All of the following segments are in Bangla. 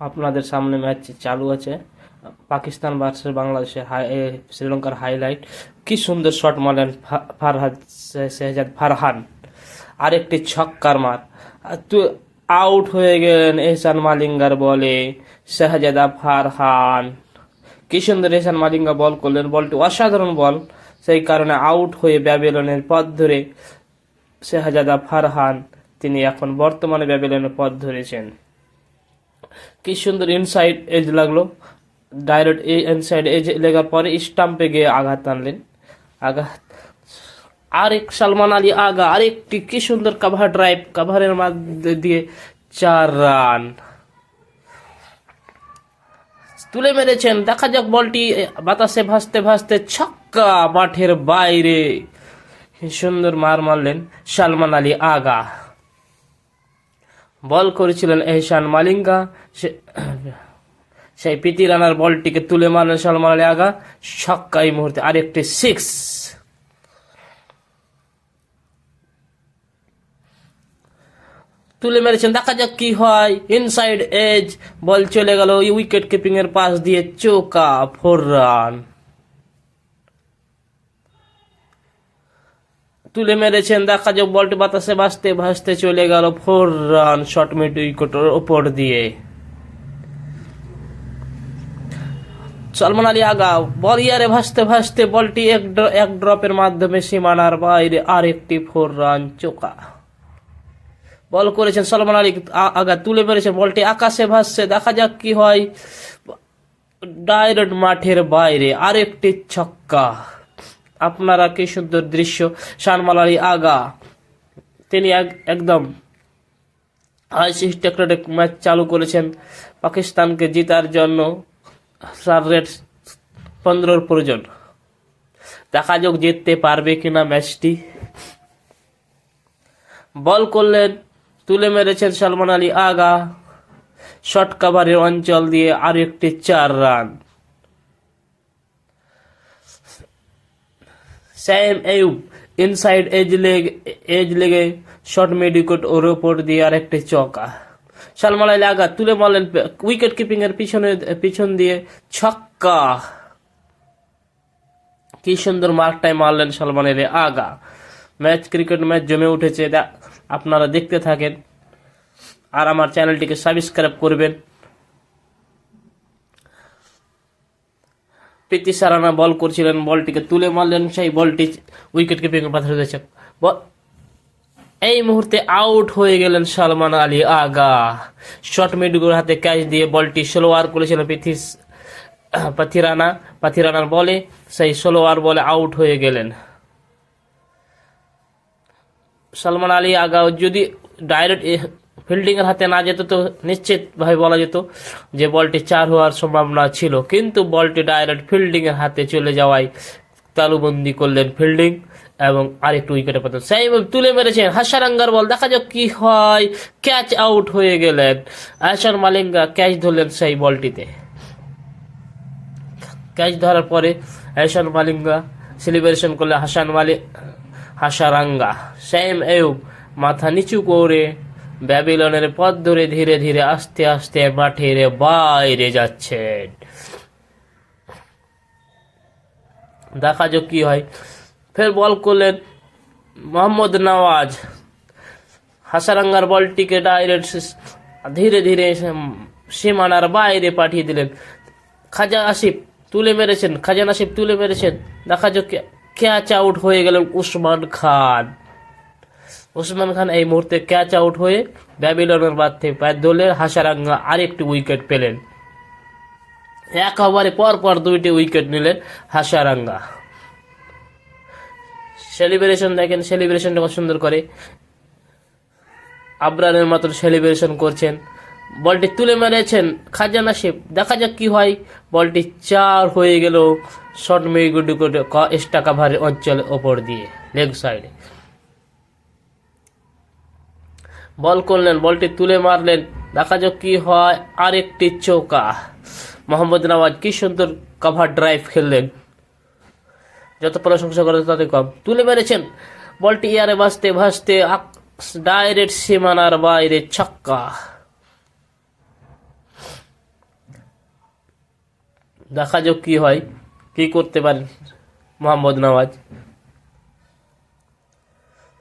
আপনাদের সামনে ম্যাচ চালু আছে। পাকিস্তান ভার্সেস বাংলাদেশের হাই শ্রীলঙ্কার হাইলাইট কি সুন্দর শট মারলেন ফারহাদ শেহজাদ ফারহান। আরেকটি ছক্কার মার। তো আউট হয়ে গেলেন এহসান মালিঙ্গার বলে শাহজাদা ফারহান। কি সুন্দর এহসান মালিঙ্গা বল করলেন। বলটি অসাধারণ বল সেই কারণে আউট হয়ে ব্যাবিলনের পথ ধরে শাহজাদা ফারহান, তিনি এখন বর্তমানে ব্যাবিলনের পথ ধরেছেন। কি সুন্দর ইনসাইড এজ লাগল। ডাইরেক্ট ইনসাইড এজ লেগার পরে স্টাম্পে গিয়ে আঘাত আনলেন। আঘাত। আরেক সালমান আলী আগা, আরেকটি কি সুন্দর কাভার ড্রাইভ কাভারের মধ্যে দিয়ে চার রান। তুলে মেরেছেন। দেখা যাক বলটি বাতাসে ভাসতে ভাসতে ছক্কা মাঠের বাইরে। সুন্দর মার মারলেন সালমান আলী আগা। বল করেছিলেন এহসান মালিঙ্গা। সেই পিতি রানার বলটিকে তুলে মারলেন সালমান আলী আগা। ছক্কা এই মুহূর্তে। আরেকটি সিক্স তুলে মেরেছেন। দেখা যাক কি হয়। ইনসাইড এজ বল চলে গেল। উইকেট কিপিং এর পাশ দিয়ে চোকা ফোর রান তুলে মেরেছেন, দেখা যাক বলটি বাতাসে ভাসতে ভাসতে চলে গেল ফোর রান শর্ট মিড উইকেটের ওপর দিয়ে। সলমান আলী আগা বল ইয়ারে ভাসতে ভাসতে বলটি এক এক ড্রপের মাধ্যমে সীমানার বাইরে আরেকটি ফোর রান চোকা। বল করেছেন সলমান আলী আগা, তুলে মেরেছেন বলটি আকাশে ভাসছে, দেখা যাক কি হয়। ডাইরেক্ট মাঠের বাইরে আরেকটি ছক্কা। আপনারা কি সুন্দর দৃশ্য? শানমাল আলী আগা। তিনি এক- একদম আইসিস টেকনোটেক ম্যাচ চালু করেছেন। পাকিস্তানকে জিতার জন্য চার রেট পনেরোর প্রয়োজন। দেখা যাক জিততে পারবে কিনা ম্যাচটি। বল করলেন, তুলে মেরেছেন সালমান আলী আগা। শর্ট কাভারের অঞ্চল দিয়ে আর একটি চার run. Saim Ayub inside edge leg edge লেগে শর্ট মেডিকোট ওর ওপর দিয়ে আরেকটি চকা। সালমান আলী আগা তুলে মারলেন উইকেট কিপিং এর পিছনে, পিছন দিয়ে ছক্কা। কি সুন্দর মার্কটাই মারলেন Salman Ali Agha. Match cricket match জমে উঠেছে। আপনারা দেখতে থাকেন। আর আমার চ্যানেলটিকে সাবস্ক্রাইব করবেন। প্রীতি সারানা বল করছিলেন, বলটিকে তুলে মারলেন, সেই বলটি উইকেট কিপিং এর পাথর দিয়েছে এই মুহূর্তে আউট হয়ে গেলেন সালমান আলী আগা। শর্ট মিডগুলোর হাতে ক্যাচ দিয়ে বলটি স্লোয়ার করেছিলেন পৃথি পাথিরানা। পাথিরানার বলে সেই স্লোয়ার বলে আউট হয়ে গেলেন। সালমান আলী আগা যদি ডাইরেক্ট ফিল্ডিং এর হাতে না যেত তো নিশ্চিত ভাবে বলা যেত যে বলটি চার হওয়ার সম্ভাবনা ছিল। কিন্তু বলটি ডাইরেক্ট ফিল্ডিং এর হাতে চলে যাওয়ায় তালুবন্দি করলেন ফিল্ডিং এবং আরেকটু উইকেটে পেতেন। সেই তুলে মেরেছেন। হাসারাঙ্গার বল, দেখা যাক কি হয়। ক্যাচ আউট হয়ে গেলেন। আসার মালিঙ্গা ক্যাচ ধরলেন সেই বলটিতে। ক্যাচ ধরার পরে এহসান মালিঙ্গা সেলিব্রেশন করলে হাসান মালিক হাসারাঙ্গা। সেম এও মাথা নিচু করে ব্যাবিলনের পথ ধরে ধীরে ধীরে আস্তে আস্তে মাঠের বাইরে যাচ্ছেন। দেখা যাক কি হয়। ফের বল করলেন মোহাম্মদ নওয়াজ। হাসারাঙ্গার বলটিকে ডাইরেক্ট ধীরে ধীরে সীমানার বাইরে পাঠিয়ে দিলেন। খাজা আসিফ তুলে মেরেছেন, খাজা নাসিফ তুলে মেরেছেন। দেখা যাক ক্যাচ আউট হয়ে গেলেন উসমান খান। উসমান খান এই মুহূর্তে ক্যাচ আউট হয়ে ব্যাবিলনের বাদ থেকে দলের হাসারাঙ্গা আরেকটি উইকেট পেলেন। এক ওভারে পর পর দুইটি উইকেট নিলেন হাসারাঙ্গা। সেলিব্রেশন দেখেন সেলিব্রেশনটা কত সুন্দর করে। আবরানের মতন সেলিব্রেশন করছেন। বলটি তুলে মেরেছেন খাজা নাসিব দেখা যাক কি হয়। বলটি চার হয়ে গেল শর্ট মেগুডি করে এক্সট্রা কাভারের অঞ্চলের ওপর দিয়ে লেগ সাইডে বল করলেন, বলটি তুলে মারলেন। দেখা যাক কি হয়। আরেকটি চৌকা। মোহাম্মদ নওয়াজ কি সুন্দর কাভার ড্রাইভ খেললেন। যত প্রশংসা করে তত কম। তুলে মেরেছেন। বলটি ইয়ারে ভাসতে ভাসতে ডাইরেক্ট সীমানার বাইরে ছক্কা। দেখা যাক কি হয়, কি করতে পারেন মোহাম্মদ নওয়াজ।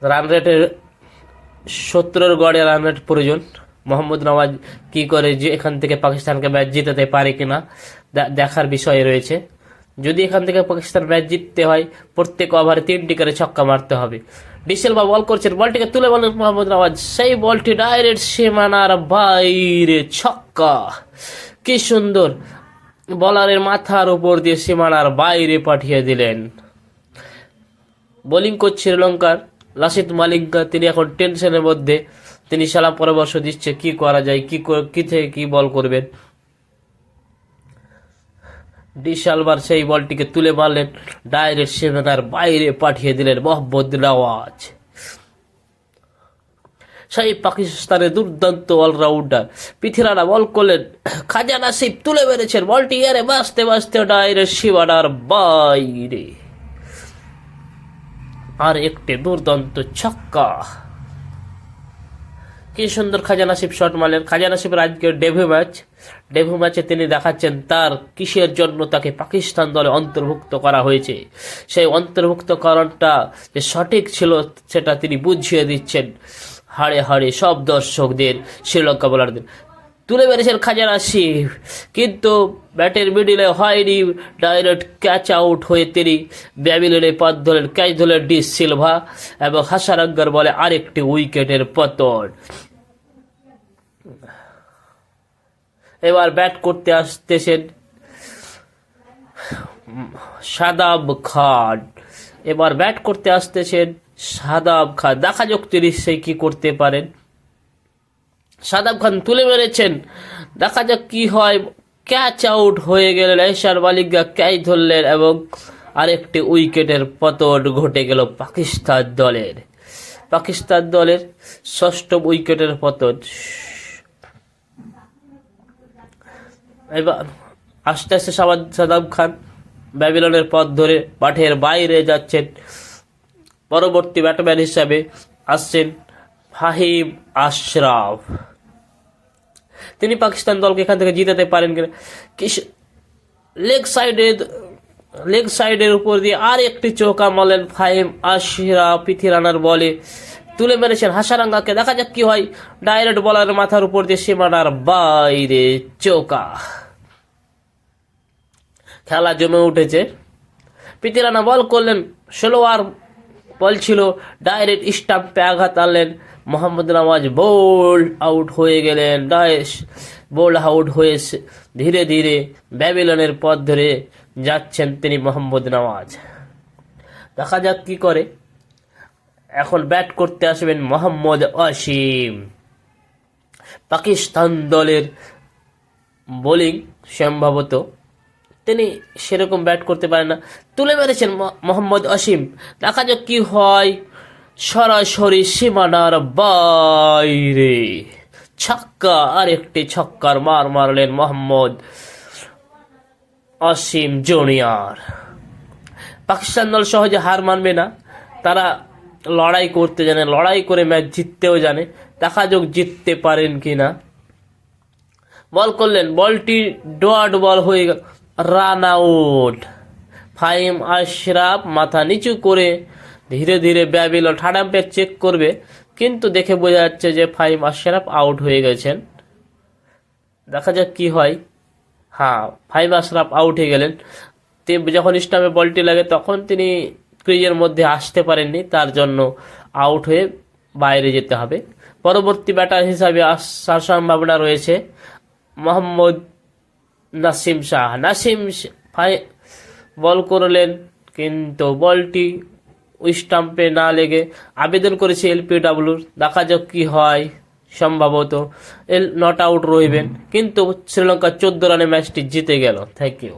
রান রেটের সত্তরের গড়ে রান রেট প্রয়োজন। মোহাম্মদ নওয়াজ কি করে যে এখান থেকে পাকিস্তানকে ম্যাচ জিতাতে পারে কিনা দেখার বিষয় রয়েছে। যদি এখান থেকে পাকিস্তান ম্যাচ জিততে হয়, প্রত্যেক ওভারে তিনটি করে ছক্কা মারতে হবে। ডিসেল বা বল করছেন, বলটিকে তুলে বলেন মোহাম্মদ নওয়াজ। সেই বলটি ডাইরেক্ট সীমানার বাইরে, ছক্কা। কি সুন্দর। বলারের মাথার উপর দিয়ে সীমানার বাইরে পাঠিয়ে দিলেন। বোলিং করছে শ্রীলঙ্কার লাসিত মালিঙ্গা তিনি এখন টেনশনের মধ্যে। তিনি সালাম পরামর্শ দিচ্ছে, কি করা যায়, কি কি থেকে কি বল করবেন? ডিসালবার সেই বলটিকে তুলে মারলেন, ডাইরেক্ট সীমানার বাইরে পাঠিয়ে দিলেন মোহাম্মদ নওয়াজ। সেই পাকিস্তানের দুর্দান্ত অলরাউন্ডার পৃথিরানা বল করলেন, খাজা নাসিব তুলে মেরেছেন বলটি, এরে বাঁচতে বাঁচতে ডাইরেক্ট সীমানার বাইরে। আর একটি দুর্দান্ত ছক্কা। কি সুন্দর খাজা নাসিব শট মারলেন। খাজা নাসিবের আজকের ডেভিউ ম্যাচ ডেভিউ ম্যাচে তিনি দেখাচ্ছেন তার কিসের জন্য তাকে পাকিস্তান দলে অন্তর্ভুক্ত করা হয়েছে। সেই অন্তর্ভুক্তকরণটা যে সঠিক ছিল সেটা তিনি বুঝিয়ে দিচ্ছেন। হাড়ে হাড়ে সব দর্শকদের, শ্রীলঙ্কা বোলারদের। তুলে মেরেছেন খাজা নাসিব কিন্তু ব্যাটের মিডিলে হয়নি ডাইরেক্ট ক্যাচ আউট হয়ে তিনি ব্যাবিলনে পথ ধরেন ক্যাচ ধরলেন ডি সিলভা এবং হাসারাঙ্গার বলে আরেকটি উইকেটের পতন। এবার ব্যাট করতে আসতেছেন সাদাব খান। এবার ব্যাট করতে আসতেছেন সাদাব খান। দেখা যাক তিনি সে কি করতে পারেন। সাদাব খান তুলে মেরেছেন। দেখা যাক কি হয়। ক্যাচ আউট হয়ে গেলেন এশার মালিকা ক্যাচ ধরলেন এবং আরেকটি উইকেটের পতন ঘটে গেল পাকিস্তান দলের। পাকিস্তান দলের ষষ্ঠ উইকেটের পতন। এবার আস্তে আস্তে সাবাদ সাদাম খান ব্যাবিলনের পথ ধরে মাঠের বাইরে যাচ্ছেন। পরবর্তী ব্যাটম্যান হিসাবে আসছেন ফাহিম আশরাফ। তিনি পাকিস্তান দলকে এখান থেকে জিতাতে পারেন কিনা? লেগ সাইডে লেগ সাইডের উপর দিয়ে আর একটি চৌকা মারলেন ফাহিম আশরাফ পিথিরানার বলে। তুলে মেরেছেন হাসারাঙ্গাকে। দেখা যাক কি হয়। ডাইরেক্ট বলার মাথার উপর দিয়ে সীমানার বাইরে চৌকা। খেলা জমে উঠেছে। পিতিরানা বল করলেন। ষোলো আর বল ছিল। ডাইরেক্ট স্টাম্পে আঘাত আনলেন মোহাম্মদ নওয়াজ বোল্ড আউট হয়ে গেলেন ডাইস বোল্ড আউট হয়ে ধীরে ধীরে ব্যাবিলনের পথ ধরে যাচ্ছেন তিনি মোহাম্মদ নওয়াজ দেখা যাক কি করে। এখন ব্যাট করতে আসবেন মোহাম্মদ অসীম। পাকিস্তান দলের বোলিং সম্ভবত তিনি সেরকম ব্যাট করতে পারেন না। তুলে মেরেছেন মোহাম্মদ অসীম। দেখা যাক কি হয়। সরাসরি সীমানার বাইরে। ছক্কা, আরেকটি ছক্কার মার মারলেন মোহাম্মদ অসীম জুনিয়র। পাকিস্তান দল সহজে হার মানবে না। তারা লড়াই করতে জানে, লড়াই করে ম্যাচ জিততেও জানে। দেখা যোগ জিততে পারেন কি না বল করলেন, বলটি ডট বল হয়ে গেল। Run out. ফাইম আশরাফ মাথা নিচু করে ধীরে ধীরে ব্যাবিল ঠাডাম্পে চেক করবে, কিন্তু দেখে বোঝা যাচ্ছে যে ফাইম আশরাফ আউট হয়ে গেছেন। দেখা যাক কি হয়। হ্যাঁ ফাইভ আশরাফ আউট হয়ে গেলেন। যখন স্টাম্পে বলটি লাগে, তখন তিনি ক্রিজের মধ্যে আসতে পারেননি, তার জন্য আউট হয়ে বাইরে যেতে হবে। পরবর্তী ব্যাটার হিসাবে আসার সম্ভাবনা রয়েছে। মোহাম্মদ নাসিম শাহ। নাসিম ফাই বল করলেন, কিন্তু বলটি স্টাম্পে না লেগে আবেদন করেছে এলপিডাব্লুর দেখা যাক কি হয় সম্ভবত। এল নট আউট রইবেন। কিন্তু শ্রীলঙ্কা চোদ্দ রানে ম্যাচটি জিতে গেল। Thank you